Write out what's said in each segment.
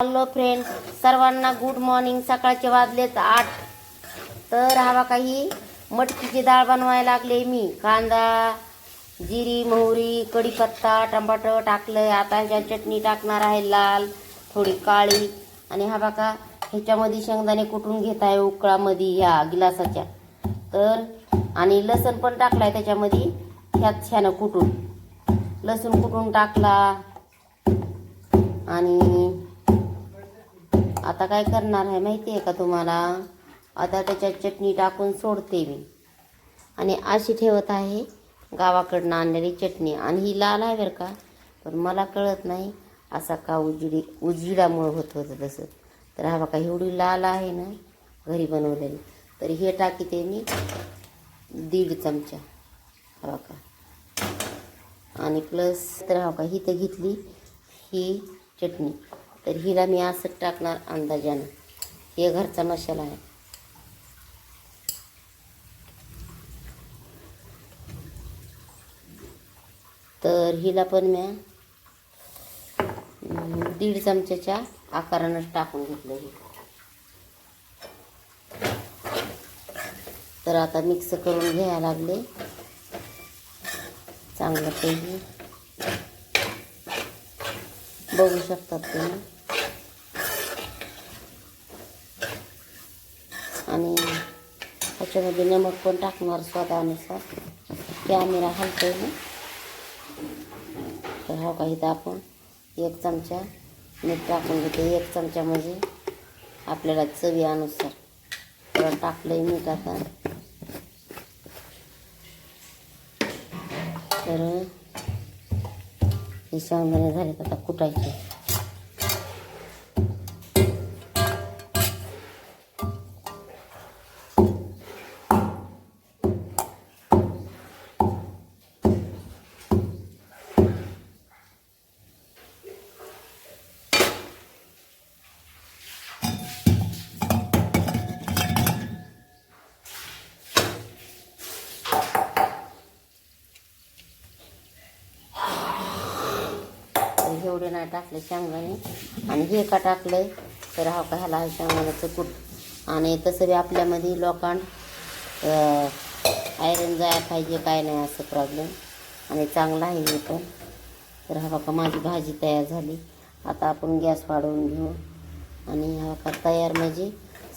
Hello friend सर्वांना good morning सकाळचे वाजलेत आठ. तर हवा काही मटकीची डाळ बनवायला लागले मी. कांदा जिरी मोहरी कढीपत्ता टमाटर टाकलंय आता चटणी टाकणार आहे लाल थोडी काळी. आणि हा बघा ह्याच्यामध्ये शेंगदाणे कुटून घेत आहे? उकळामध्ये ह्या गिलासाच्या. तर आणि लसण पण टाकलाय त्याच्यामध्ये. ह्यात छान कुटून लसूण कुटून टाकला? आणि आता काय करणार आहे माहिती आहे का तुम्हाला? आता त्याच्यात चटणी टाकून सोडते मी. आणि अशी ठेवत आहे गावाकडनं आणलेली चटणी. आणि ही लाल आहे बरं का. पण मला कळत नाही असा का उजिडी उजिडामुळं होत होतं तसं. तर हा बघा एवढी लाल आहे ना घरी बनवलेली. तर हे टाकीते मी दीड चमचा. हा बघा. आणि प्लस तर हा बघा ही तर घेतली ही चटणी. तर हिला मी असंच टाकणार अंदाजानं. हे घरचा मसाला आहे. तर हिला पण मी दीड चमच्याच्या आकारानं टाकून घेतलं हे. तर आता मिक्स करून घ्यायला लागले. चांगलं पैकी. बघू शकतात तुम्ही. आणि त्याच्यामध्ये नमक पण टाकणार स्वादानुसार कॅमेरा हलतोय ना. तर हो हा काही तर आपण एक चमचा मीठ टाकून घेते. एक चमचा म्हणजे आपल्याला चवीनुसार तर टाकलंय मीठ आता. तर हे शेंगदाणे झाले आता कुटायचे. तर टाकले शेंगदाणे आणि हे का टाकलंय? तर हा का ह्याला आहे शेंगदाण्याचं कूट आणि तसं बी आपल्यामध्ये लोकांड आयरन जाया पाहिजे काय नाही असं प्रॉब्लेम आणि चांगला आहे हे पण. तर हा बघा माझी भाजी तयार झाली. आता आपण गॅस वाढवून घेऊ. आणि हा का तयार म्हणजे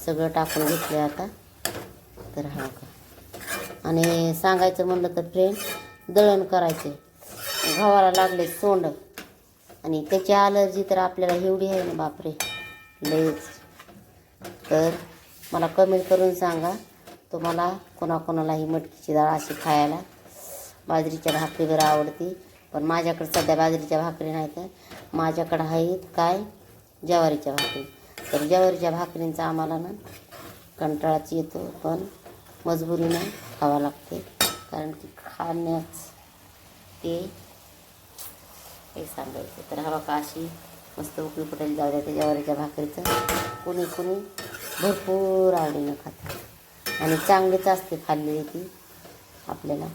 सगळं टाकून घेतलं आता. तर हा का आणि सांगायचं म्हणलं तर फ्रेंड दळण करायचे गव्हाला लागले सोंड. आणि त्याची अलर्जी तर आपल्याला एवढी आहे ना बापरे. लयच. तर मला कमेंट करून सांगा तुम्हाला कोणाकोणाला ही मटकीची डाळ अशी खायला. बाजरीच्या भाकरी बरं आवडते. पण माझ्याकडे सध्या बाजरीच्या भाकरी नाही तर माझ्याकडं आहेत काय? ज्वारीच्या भाकरी. तर ज्वारीच्या भाकरींचा आम्हाला ना कंटाळाच येतो पण मजबुरीनं खावा लागते. कारण की खाण्याच ते हे सांगायचं. तर हवा का अशी मस्त उकळी फुटायला जाऊ द्या त्याच्यावरच्या भाकरीचं कुणी कुणी भरपूर आवडीनं खातं आणि चांगलीच असते खाल्लेली ती आपल्याला.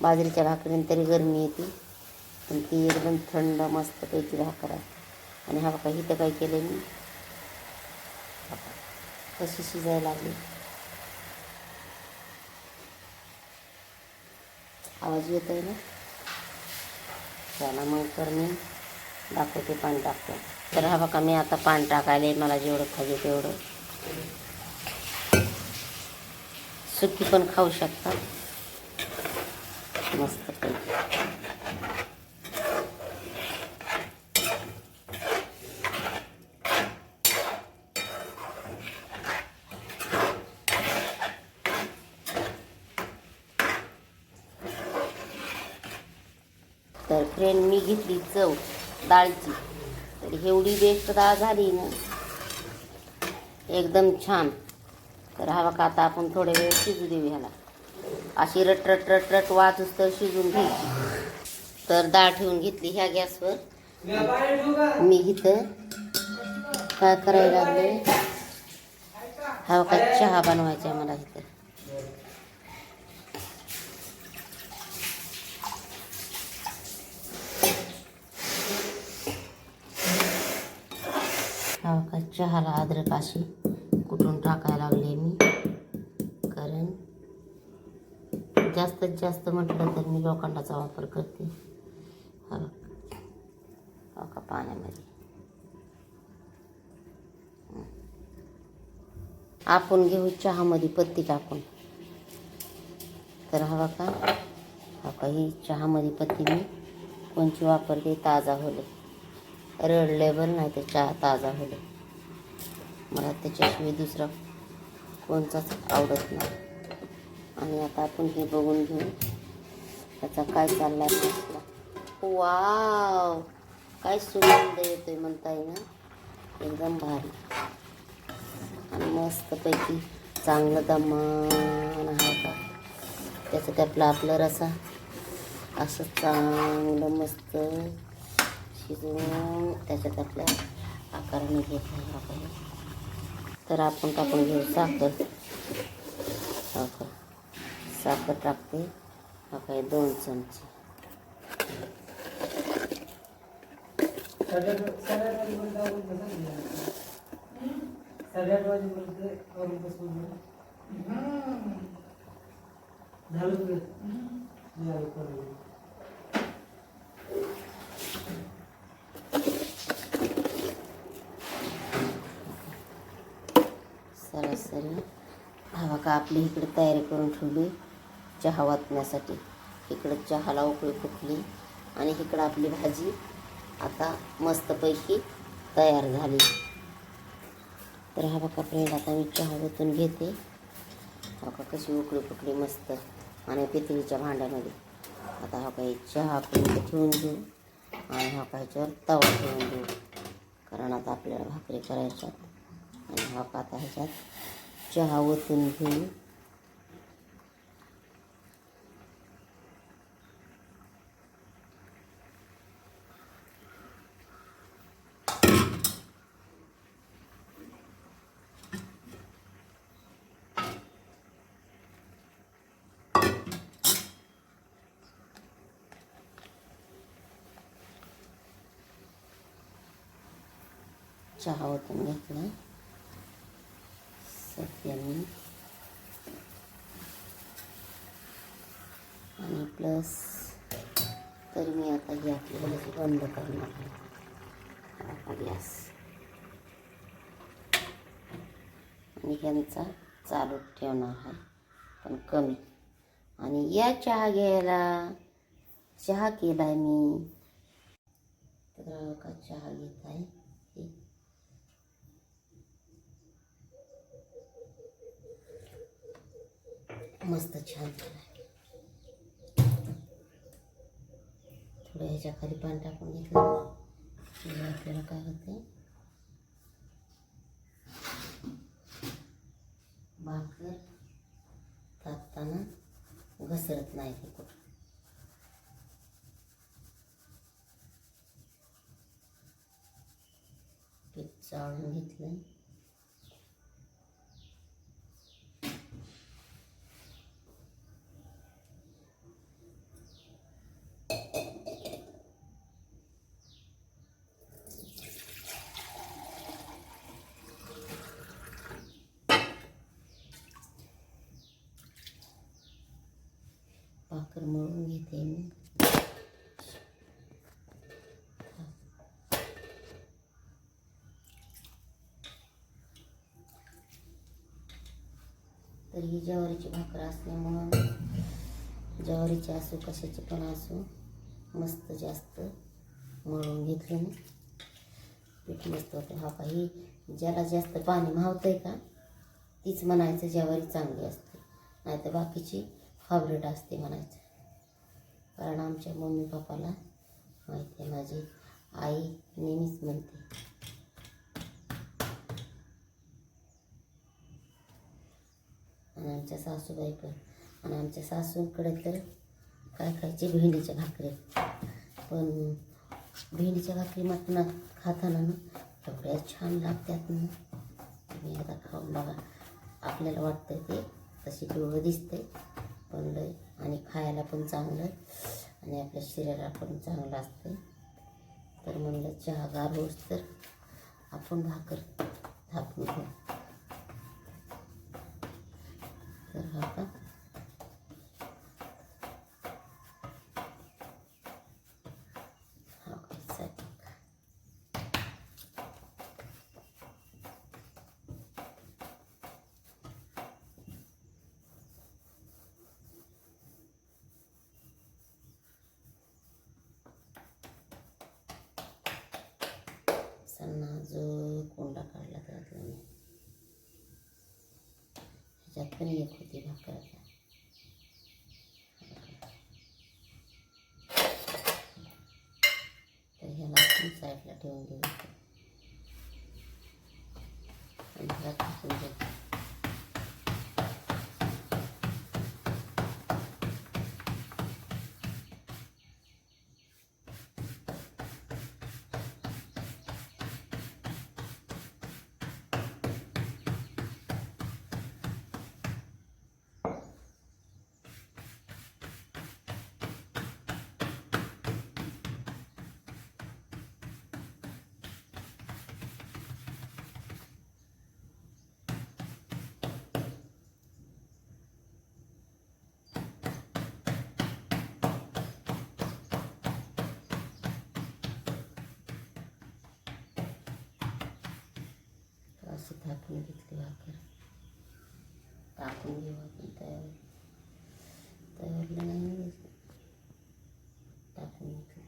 बाजरीच्या भाकरीने तरी गरमी येते पण ती एकदम थंड मस्तपैकी भाकर आहे आणि हवा का इथं काय केलं मी? कशी शिजायला लागली? आवाज येतोय ना? त्याला मग तर मी दाखवते पाणी टाकतो. तर हा बघा मी आता पाणी टाकायला मला जेवढं खाजे तेवढं. सुकी पण खाऊ शकतात मस्त तर फ्रेंड मी घेतली चव डाळीची. तर एवढी बेस्ट डाळ झाली ना. एकदम छान. तर हवा का आता आपण थोडे वेळ शिजू देऊ ह्याला. अशी रट रट रट रट वाजूस तर शिजून घ्यायची. तर डाळ ठेवून घेतली ह्या गॅसवर. मी इथं काय करायला लागले? हवा का चहा बनवायचा आहे मला इथं. चहाला अद्रक अशी कुठून टाकायला लागले मी? कारण जास्तीत जास्त म्हटलं तर मी लोखंडाचा वापर करते. हा का पाण्यामध्ये? आपण घेऊ चहामध्ये पत्ती टाकून. तर हवा का? हा का ही चहामध्ये पत्ती मी कोणची वापरते? ताजा होले रेड लेबल नाही तर चहा ताजा होले मला त्याच्याशिवाय दुसरा कोणताच आवडत नाही. आणि आता आपण हे बघून घेऊ. त्याचा काय चाललाय मसला वाव! काय सुगंध येतोय म्हणताय ना. एकदम भारी. आणि मस्तपैकी चांगलं दमान हा का त्याचं त्यातला आपलं रसा असं चांगलं मस्त शिजवून त्याच्यात आपल्या आकाराने घेतला आपण. तर आपण टाकून घेऊ. साखर. साखर. साखर टाकते. हा काय दोन चमचे. झालं तुझं? हवा का आपली इकडे तयारी करून ठेवली चहा वाचण्यासाठी इकडं चहाला उकळी फुटली आणि इकडं आपली भाजी आता मस्तपैकी तयार झाली. तर हा बघा फ्रेंड आता मी चहा ओतून घेते. हा का कशी उकळी फुटली मस्त. आणि पितळीच्या भांड्यामध्ये. आता हा काही चहा आपण ठेवून देऊ आणि हा का ह्याच्यावर तवा ठेवून देऊ. कारण आता आपल्याला भाकरी करायच्या आणि हा का आता ह्याच्यात चहा ओतून घेऊ चहा ओतून घेतला. सध्या आणि प्लस तर मी आता ही आपली गॅस बंद करणार आहे. आपला गॅस. आणि ह्यांचा चालू ठेवणार आहे पण कमी. आणि या चहा घ्यायला चहा केला आहे मी. तर का चहा घेत आहे हे मस्त छान. थोडं ह्याच्या खाली पाणी टाकून घेतलं. म्हणजे आपल्याला काय होते भाकर तापताना घसरत नाही ते कुठं. पीठ चाळून घेतलं भाकर मळून घेते मी तर ही ज्वारीची भाकर असल्यामुळं ज्वारीची असो कशाची पण असो मस्त जास्त मळून घेतली ना पीठ मस्त होते हा काही ज्याला जास्त पाणी मावतंय का तीच म्हणायचं ज्वारी चांगली असते. नाही तर बाकीची फेवरेट असते म्हणायचं. कारण आमच्या मम्मी पप्पाला माहिती आहे माझी आई नेहमीच म्हणते आणि आमच्या सासूबाई पण. आणि आमच्या सासूंकडे तर काय खायचे? भेंडीच्या भाकरी. पण भेंडीच्या भाकरी मात्र खाताना ना एवढ्या छान लागतात ना. तुम्ही आता खाऊन बघा. आपल्याला वाटतं ते तशी पिवळं दिसते पण लय. आणि खायला पण चांगलं आणि आपल्या शरीराला पण चांगलं असतं तर म्हणलं चहा गार होस तर आपण भाकर थापून घेऊ तर हा का सन्ना जो कोंडा काढला त्यातला मी. ह्याच्यात पण एक होती भाकराचा तर ह्याला आपण साईडला ठेवून देऊ आणि ह्याला टाकून देऊ तर अशी थापून घेतली भाकर टाकून घेऊ आपण तयार. तयारला नाही टाकून घेतली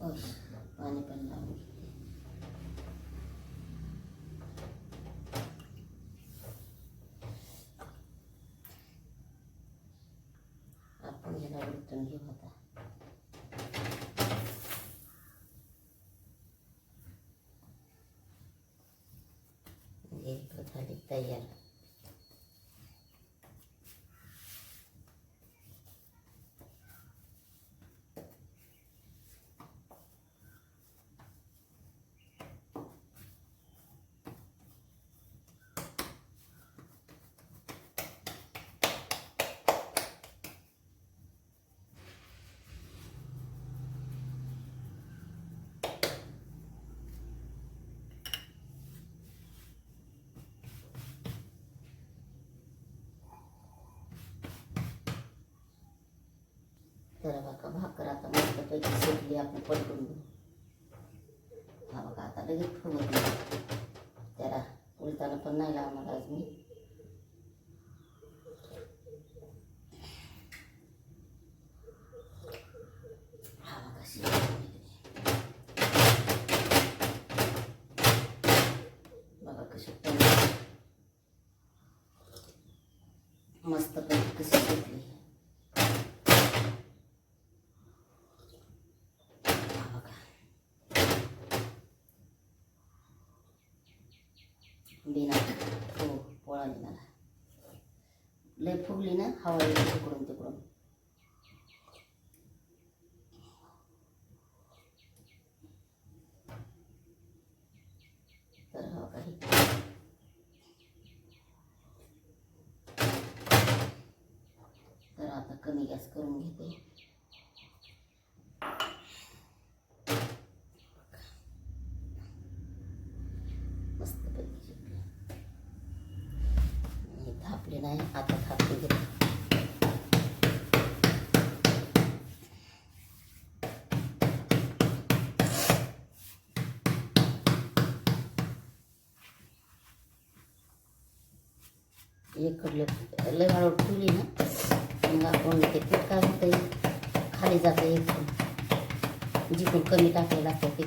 बस पाणी पण लावून घेते आपण ह्याला उलटून घेऊ भाकर आता मस्तपैकी शेकली आपण पलटून घेऊ. हा बघा आता लगेच फुगत त्याला उलताना पण नाही लावणार आज मी. हा बघा शेकली. बघा कशी मस्तपैकी कशी शेकली बिना हो पोळाली मला लय फुगली ना हवा येते इकडलं लय हळू ठेवली ना. मग आपण ते पीठ काय होतं खाली जातं एक जिकून कमी टाकायला लागतं ते.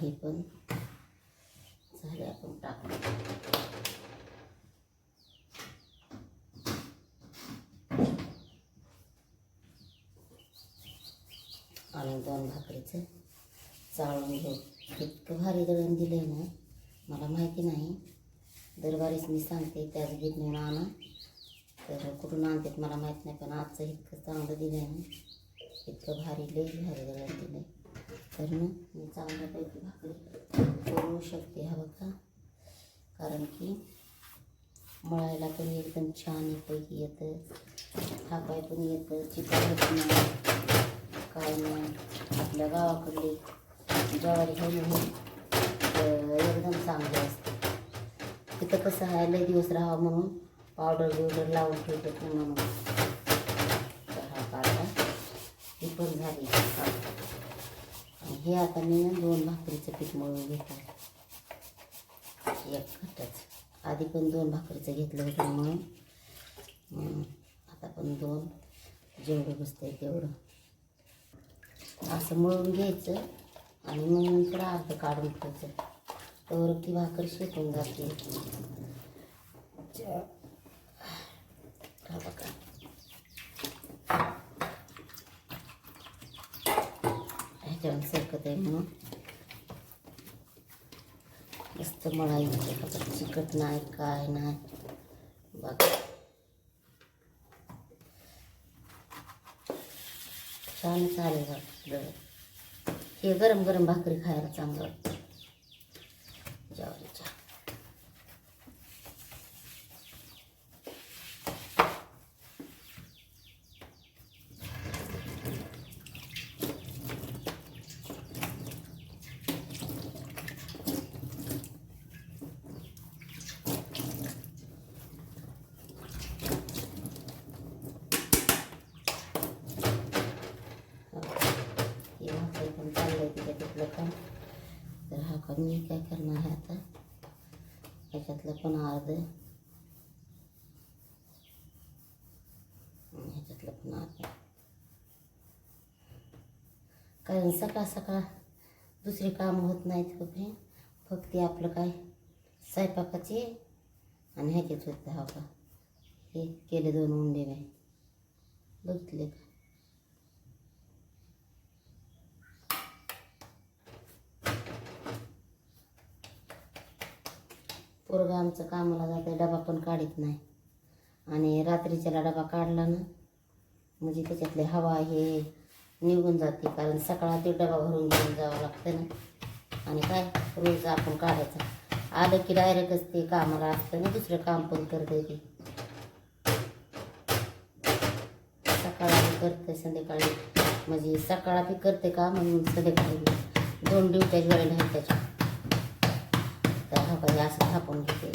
हे पण झाले आपण टाकू आणि दोन भाकरीचं. चाळून घेऊ हो. इतकं भारी दळण दिलं आहे ना मला माहिती नाही. दरबारीच मी सांगते त्याच गीत म्हणून आणा. तर कुठून आणतात मला माहीत नाही पण आजचं इतकं चांगलं दिलं आहे ना. इतकं भारी लई भारी दळण दिलं आहे तर ना मी चांगल्यापैकी भाकरी करू शकते हा बघा. कारण की मळायला पण एकदम छान पैकी येतं. थापाय पण येतं. चिकन होत नाही. काय नाही. आपल्या गावाकडले ज्वारी घेऊन एकदम चांगलं असतं. तिथं कसं आहे लय दिवस राहावं म्हणून पावडर बिवडर लावून ठेवतात ना म्हणून. तर हा काढला. ही पण झाली. आणि हे आता मी दोन भाकरीचं पीठ मळून घेतलं. एक खटच आधी पण दोन भाकरीचं घेतलं होतं म्हणून. आता पण दोन. जेवढं बसतंय तेवढं. असं मळून घ्यायचं. आणि मग नंतर अर्ध काढून ठेवायचं तर ती भाकर शेकून जाते. ह्याच्यावर सरकत आहे म्हणून. मस्त मळायचं बघा चिकट नाही काय नाही. बघा. छान चालेल बघा. हे गरम गरम भाकरी खायला चांगलं वाटतं. ज्वारीच्या चाललंय तिच्या तिथलं काम तर हा का मी काय करणार आहे आता ह्याच्यातलं पण पण कारण सकाळ सकाळ दुसरे काम होत नाहीत वगैरे फक्त ते आपलं काय स्वयंपाकाचे आणि ह्याचेच होतं हा का केले दोन उंडे बाई बघितले का पोरग आमचं कामाला जाते डबा पण काढत नाही. आणि रात्रीच्याला डबा काढला ना म्हणजे त्याच्यातले हवा हे निघून जाते कारण सकाळात डबा भरून घेऊन जावं लागतं ना. आणि काय रोज आपण काढायचं. आलं की डायरेक्टच ते कामाला असतं ना दुसरं काम पण करते ते. सकाळी करते संध्याकाळी. म्हणजे सकाळी बी करते का म्हणून संध्याकाळी. दोन ड्युट्या वेळेला त्याच्या तर हा पाहिजे असं थापून घेते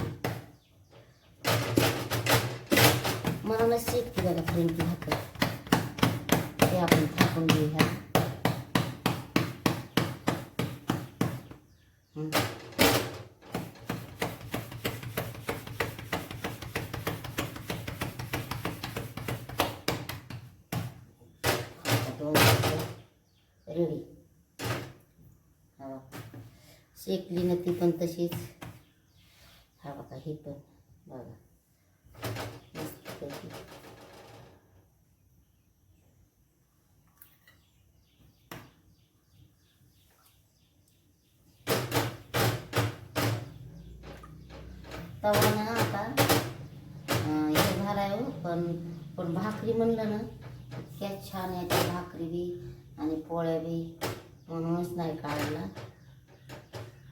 मला शेत शेकते बघा फ्रेंड भाकर ते आपण थापून घेऊया हं. आता दोन रेडी हा शेकली ना ती पण तशीच. हा बघा ही पण बघा. मस्तपैकी तवा ना आता हे झालाय हो पण पण भाकरी म्हणलं ना इतक्या छान आहे भाकरी बी आणि पोळ्या बी म्हणूनच नाही काढला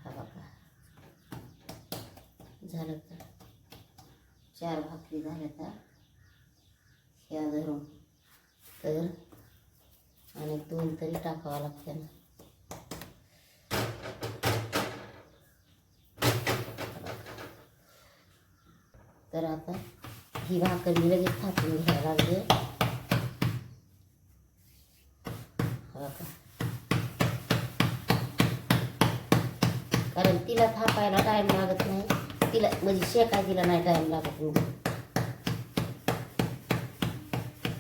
हा बघा झालं तर. चार भाकरी झाल्या तर. ह्या धरून. तर आणि दोन तरी टाकावं लागते ना तर आता ही भाकर मी लगेच थापून घ्यायला लागले. कारण तिला थापायला टाईम लागत नाही. तिला म्हणजे शेकाय तिला नाही काय लागत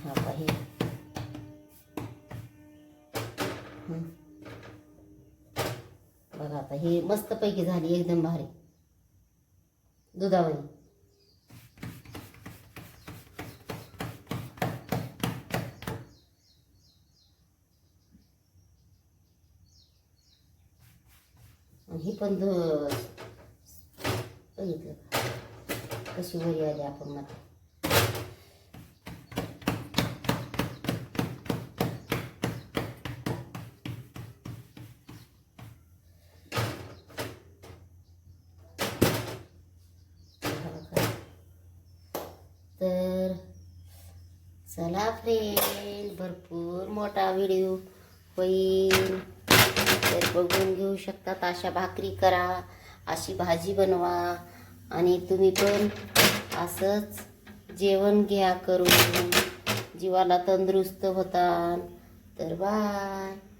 हा हे. बघा आता ही मस्तपैकी झाली एकदम भारी. दुधावरी. ही पण बघितलं का? कशी वरी आली आपण मध्ये तर चला फ्रेंड भरपूर मोठा व्हिडिओ होईल. तर बघून घेऊ शकतात अशा भाकरी करा. अशी भाजी बनवा आणि तुम्ही पण असंच जेवण घ्या करून. जीवाला तंदुरुस्त होता. तर बाय